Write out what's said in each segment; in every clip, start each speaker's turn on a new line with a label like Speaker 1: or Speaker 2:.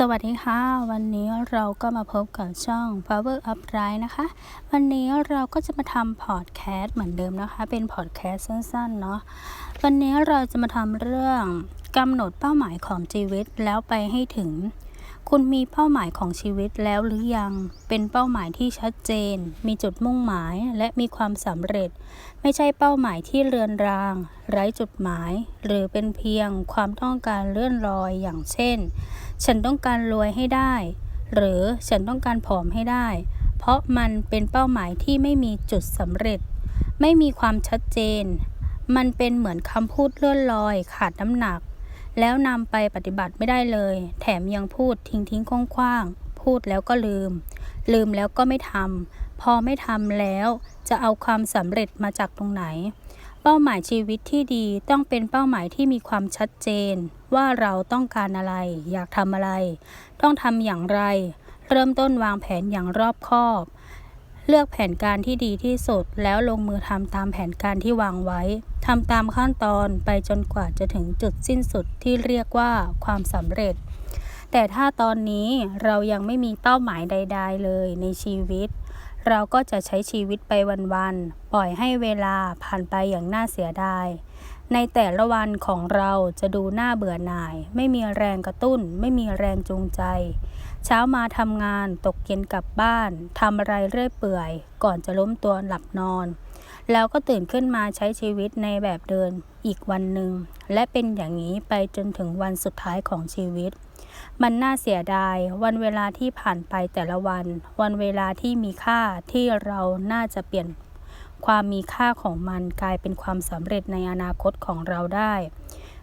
Speaker 1: สวัสดีค่ะ วันนี้เราก็มาพบกับช่อง Power Up Right นะคะ วันนี้เราก็จะมาทำพอดแคสต์เหมือนเดิมนะคะ เป็นพอดแคสต์สั้นๆเนาะวันนี้เราจะมาทำเรื่องกำหนดเป้าหมายของชีวิตแล้วไปให้ถึง คุณมีเป้าหมายของชีวิตแล้วหรือยังเป็นเป้าหมายที่ชัดเจน มีจุดมุ่งหมายและมีความสำเร็จ ไม่ใช่เป้าหมายที่เลือนราง ไร้จุดหมาย หรือเป็นเพียงความต้องการเลื่อนลอยอย่างเช่น ฉันต้องการรวยให้ได้ หรือฉันต้องการผอมให้ได้ เพราะมันเป็นเป้าหมายที่ไม่มีจุดสำเร็จ ไม่มีความชัดเจน มันเป็นเหมือนคำพูดเลื่อนลอย ขาดน้ำหนัก แล้วนำไปปฏิบัติไม่ได้เลย แถมยังพูดทิ้งทิ้งคว้างๆพูดแล้วก็ลืม ลืมแล้วก็ไม่ทำ พอไม่ทำแล้วจะเอาความสำเร็จมาจากตรงไหน เป้าหมายชีวิตที่ดีต้องเป็นเป้าหมายที่มีความชัดเจน ว่าเราต้องการอะไร อยากทำอะไร ต้องทำอย่างไร เริ่มต้นวางแผนอย่างรอบคอบ เลือกแผนการที่ดีที่สุด แล้วลงมือทำตามแผนการที่วางไว้ทำตามขั้นตอนไปจนกว่าจะถึงจุดสิ้นสุดที่เรียกว่าความสำเร็จ แต่ถ้าตอนนี้เรายังไม่มีเป้าหมายใด ๆ เลยในชีวิต เราก็จะใช้ชีวิตไปวันๆ ปล่อยให้เวลาผ่านไปอย่างน่าเสียดาย ในแต่ละวันของเราจะดูน่าเบื่อหน่าย ไม่มีแรงกระตุ้น ไม่มีแรงจูงใจ เช้ามาทำงาน ตกเย็นกลับบ้าน ทำอะไรเรื่อยเปื่อย ก่อนจะล้มตัวหลับนอน แล้วก็ตื่นขึ้นมาใช้ชีวิตในแบบเดินอีกวันหนึ่ง และเป็นอย่างนี้ไปจนถึงวันสุดท้ายของชีวิต มันน่าเสียดาย วันเวลาที่ผ่านไปแต่ละวัน วันเวลาที่มีค่าที่เราน่าจะเปลี่ยนความมีค่าของมันกลายเป็นความสำเร็จในอนาคตของเราได้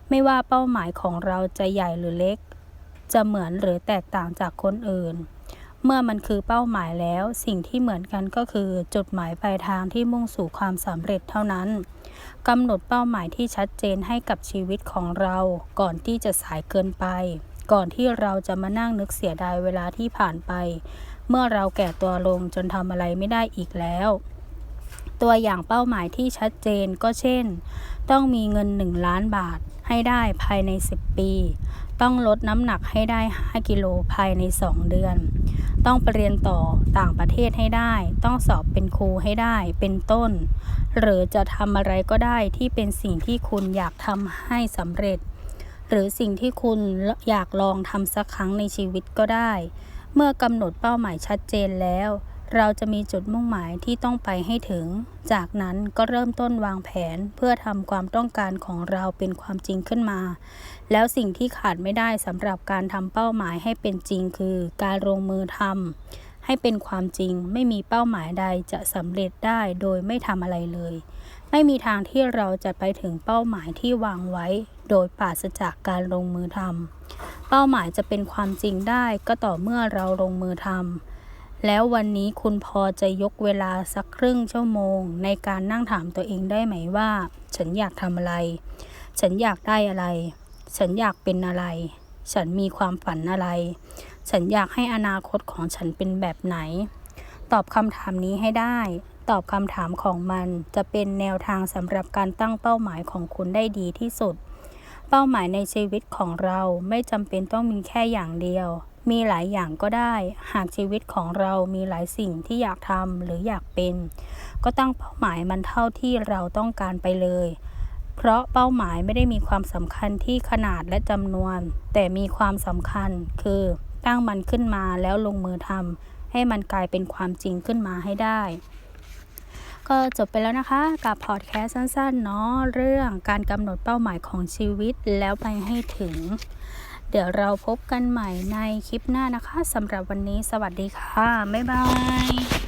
Speaker 1: ไม่ว่าเป้าหมายของเราจะใหญ่หรือเล็ก จะเหมือนหรือแตกต่างจากคนอื่น เมื่อมันคือเป้าหมายแล้ว สิ่งที่เหมือนกันก็คือ จุดหมายปลายทางที่มุ่งสู่ความสำเร็จเท่านั้นกำหนดเป้าหมายที่ชัดเจนให้กับชีวิตของเรา ก่อนที่จะสายเกินไป ก่อนที่เราจะมานั่งนึกเสียดายเวลาที่ผ่านไป เมื่อเราแก่ตัวลงจนทำอะไรไม่ได้อีกแล้ว ตัวอย่างเป้าหมายที่ชัดเจนก็เช่น ต้องมีเงิน 1 ล้านบาทให้ได้ภายใน 10 ปี ต้องลดน้ำหนักให้ได้ 5 กิโลภายใน 2 เดือน ต้องไปเรียนต่อต่างประเทศให้ได้ ต้องสอบเป็นครูให้ได้ เป็นต้น หรือจะทำอะไรก็ได้ที่เป็นสิ่งที่คุณอยากทำให้สำเร็จ หรือสิ่งที่คุณอยากลองทำสักครั้งในชีวิตก็ได้ เมื่อกำหนดเป้าหมายชัดเจนแล้ว เราจะมีจุดมุ่งหมายที่ต้องไปให้ถึง จากนั้นก็เริ่มต้นวางแผนเพื่อทำความต้องการของเราเป็นความจริงขึ้นมา แล้วสิ่งที่ขาดไม่ได้สำหรับการทำเป้าหมายให้เป็นจริงคือ การลงมือทำให้เป็นความจริง ไม่มีเป้าหมายใดจะสำเร็จได้โดยไม่ทำอะไรเลย ไม่มีทางที่เราจะไปถึงเป้าหมายที่วางไว้ โดยปราศจากการลงมือทำเป้าหมายจะเป็นความจริงได้ก็ต่อเมื่อเราลงมือทำ แล้ววันนี้คุณพอจะยกเวลาสักครึ่งชั่วโมง ในการนั่งถามตัวเองได้ไหมว่า ฉันอยากทำอะไร ฉันอยากได้อะไร ฉันอยากเป็นอะไร ฉันมีความฝันอะไร ฉันอยากให้อนาคตของฉันเป็นแบบไหน ตอบคำถามนี้ให้ได้ ตอบคำถามของมันจะเป็นแนวทางสำหรับการตั้งเป้าหมายของคุณได้ดีที่สุด เป้าหมายในชีวิตของเราไม่จำเป็นต้องมีแค่อย่างเดียว มีหลายอย่างก็ได้ หากชีวิตของเรามีหลายสิ่งที่อยากทำหรืออยากเป็น ก็ตั้งเป้าหมายมันเท่าที่เราต้องการไปเลย เพราะเป้าหมายไม่ได้มีความสำคัญที่ขนาดและจำนวน แต่มีความสำคัญคือตั้งมันขึ้นมาแล้วลงมือทำให้มันกลายเป็นความจริงขึ้นมาให้ได้ ก็จบไปแล้วนะคะ กับพอดแคสต์สั้นๆเนาะเรื่องการกำหนดเป้าหมายของชีวิตแล้วไปให้ถึง เดี๋ยวเราพบกันใหม่ในคลิปหน้านะคะสำหรับวันนี้สวัสดีค่ะ บ๊ายบาย